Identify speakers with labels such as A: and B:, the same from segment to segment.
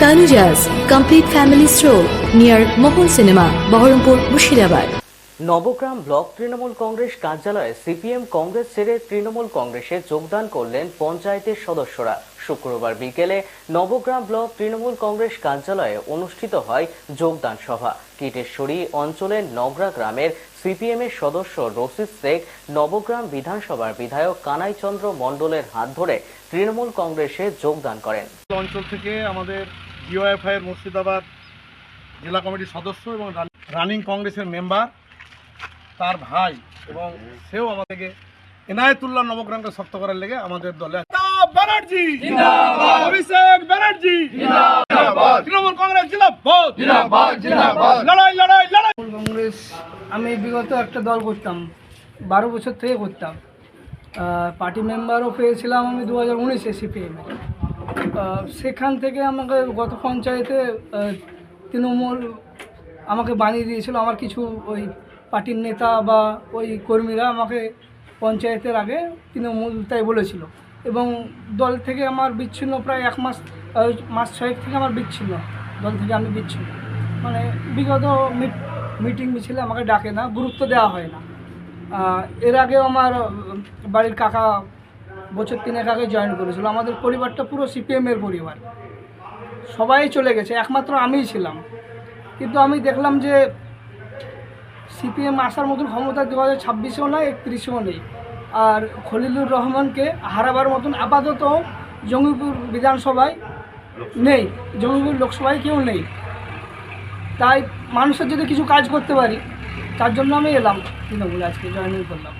A: Tanujas Complete Family Stroll near Mohol Cinema, Baharampur, Mushirabad.
B: Nabagram block Trinamool Congress কার্যালয়ে CPM Congress ছেড়ে তৃণমূল কংগ্রেসে যোগদান করলেন পঞ্চায়েতের সদস্যরা। শুক্রবার বিকেলে নবগ্রাম ব্লক তৃণমূল কংগ্রেস কার্যালয়ে অনুষ্ঠিত হয় যোগদান সভা। কিটেশ্বরী অঞ্চলের নগরা গ্রামের সিপিএম এর সদস্য রশিদ শেখ নবগ্রাম বিধানসভার বিধায়ক কানাইচন্দ্র মণ্ডলের হাত ধরে তৃণমূল কংগ্রেসে যোগদান করেন।
C: অঞ্চল থেকে আমাদের ইউএফআই এর মুর্শিদাবাদ জেলা কমিটির সদস্য এবং রানিং কংগ্রেসের মেম্বার তার ভাই এবং সেও আমাদেরকে এনায়েতুল্লাহ নবগ্রামকে শক্ত করার লেগে আমাদের দলে। ব্যানার্জি! অভিষেক ব্যানার্জি! তৃণমূল কংগ্রেস জিন্দাবাদ! লড়াই লড়াই লড়াই!
D: তৃণমূল কংগ্রেস আমি বিগত একটা দল করতাম বারো বছর থেকে করতাম। পার্টি মেম্বারও পেয়েছিলাম আমি দু হাজার উনিশে সিপিএমে সেখান থেকে আমাকে গত পঞ্চায়েতে তৃণমূল আমাকে বানিয়ে দিয়েছিল। আমার কিছু ওই পার্টির নেতা বা ওই কর্মীরা আমাকে পঞ্চায়েতের আগে তৃণমূল তাই বলেছিল। এবং দল থেকে আমার বিচ্ছিন্ন প্রায় এক মাস মাস ছয়েক থেকে আমার বিচ্ছিন্ন। দল থেকে আমি বিচ্ছিন্ন। মানে বিগত মিট- মিছিলে আমাকে ডাকে না, গুরুত্ব দেওয়া হয় না। এর আগেও আমার বাড়ির কাকা বছর তিনেক আগে জয়েন করেছিল। আমাদের পরিবারটা পুরো সিপিএমের পরিবার। সবাই চলে গেছে, একমাত্র আমিই ছিলাম। কিন্তু আমি দেখলাম যে সিপিএম আসার মতন ক্ষমতা দু হাজার ছাব্বিশেও নয় একত্রিশেও নেই। আর খলিলুর রহমানকে হারাবার মতন আপাতত জঙ্গিপুর বিধানসভায় নেই, জঙ্গিপুর লোকসভায় কেউ নেই। তাই মানুষের যদি কিছু কাজ করতে পারি, তার জন্য আমি এলাম তৃণমূলে আজকে জয়েনিং করলাম।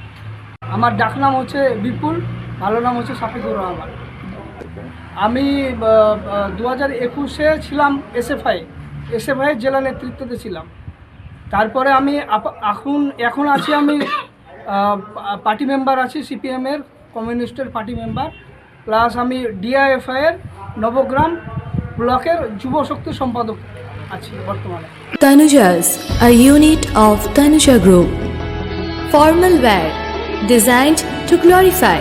D: আমার ডাকনাম হচ্ছে বিপুল। ভালো নাম হচ্ছে সাফিকুর রহমান আমি দু হাজার একুশে ছিলাম এসএফআই এসএফআই জেলা নেতৃত্বতে ছিলাম তারপরে আমি এখন এখন আছি আমি পার্টি মেম্বার আছি সিপিএমের কমিউনিস্টের পার্টি মেম্বার প্লাস আমি ডিআইএফআইয়ের নবগ্রাম ব্লকের যুব শক্তি সম্পাদক আছি বর্তমানে
A: Tanujas, a unit of Tanuja Group. Formal wear, designed to glorify.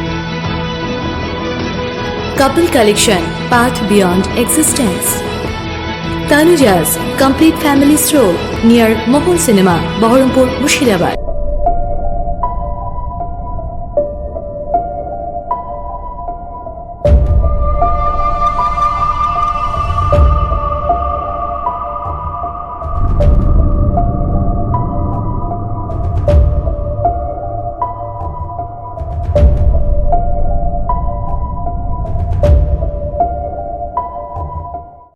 A: Couple collection, path beyond existence. Tanuja's complete family stroll near Mohol Cinema, Baharampur, Mushirabad.